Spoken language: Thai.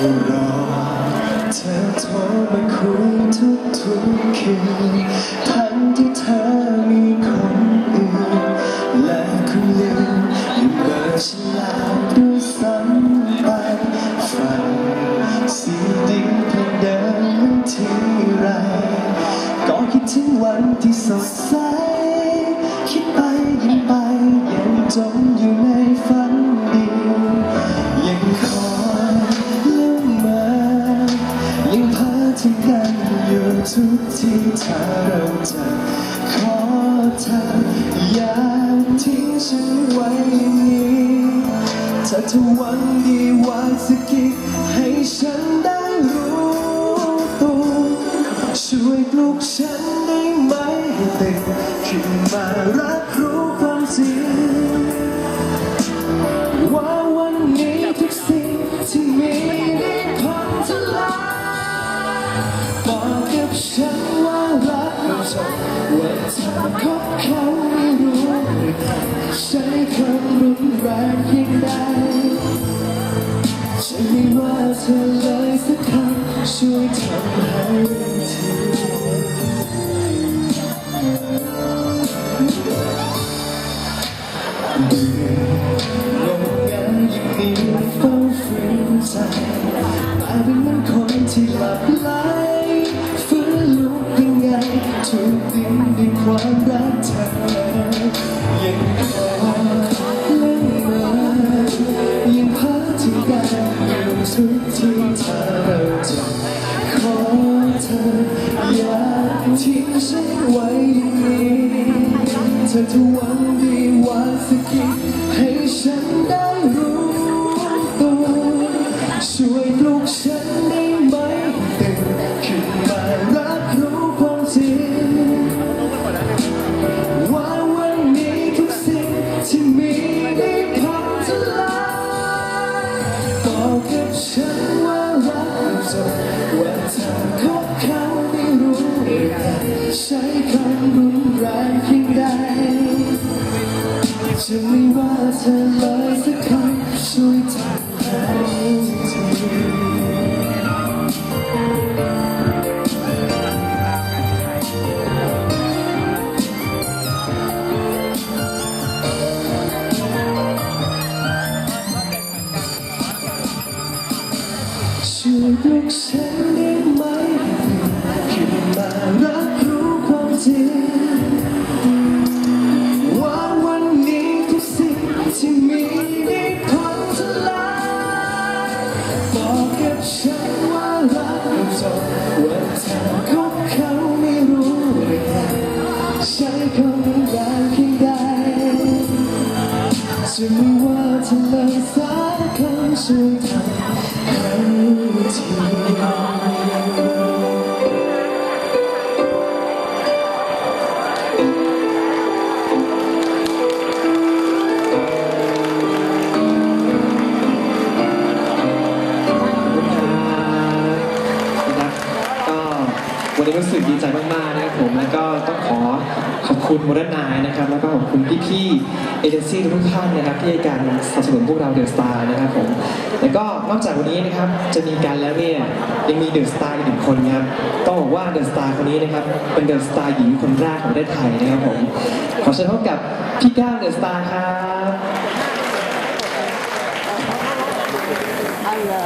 รอเธอโทรมาคุยทุกทุกคืนทั้งที่เธอมีคนอื่น และคุณลืมยังเบอร์ฉันแล้วด้วยซ้ำไปฝันสีดิ้งเพเดิมที่ไร ก็คิดถึงวันที่สดใส คิดไปยิ้มไปยังจม ทุกที่เธอเริ่จะขอเธออย่าทิ้งฉันไว้อย่นี้ถ้าเธอหวังดีไว้ ฉันว่ารักไม่จบว่าเธอคบเขาไม่รู้ใช้คำรุนแรงยิ่งได้ฉันไม่ว่าเธอเลยสักคำช่วยทำให้ทีงงงันยิ่งนี้เฝ้าฝืนใจ ความรักเธอยังคอยเล่นมายังพักที่ได้อยู่ทุกที่เธอจะขอเธออย่าทิ้งฉันไว้อย่างนี้เธอจะหวังดีหวานสกกิดให้ฉันได้รู้ตัวช่วยปลุกฉันได้ ฉันว่ารักจบว่าเธอคบเขาไม่รู้ใช้คำรุนแรงเพียงใดจะไม่ว่าเธอเลยสักคำช่วยทำให้ ฉันได้ไหมขึ้นมารับรู้ความจริงว่าวันนี้ทุกสิ่งที่มีได้พังทลายบอกกับฉันว่ารักไม่จบว่าเธอคบเขาไม่รู้เลยใช้คำแรงเพียงใดจะไม่ว่าเธอเลยสักคำช่วยทำ ใจมากๆนะครับผมแล้วก็ต้องขอขอบคุณโมเดิร์นายนะครับ แล้วก็ขอบคุณพี่ๆเอเจนซี่ทุกท่านนะครับที่ให้การสนับสนุนพวกเราเดอะสตาร์นะครับผมแล้วก็นอกจากวันนี้นะครับจะมีการแล้วเนี่ยยังมีเดอะสตาร์อีกหนึ่งคนครับต้องบอกว่าเดอะสตาร์คนนี้นะครับเป็นเดอะสตาร์หญิงคนแรกของประเทศไทยนะครับผมขอเชิญพบกับพี่ก้าวเดอะสตาร์ครับเอาเหรอ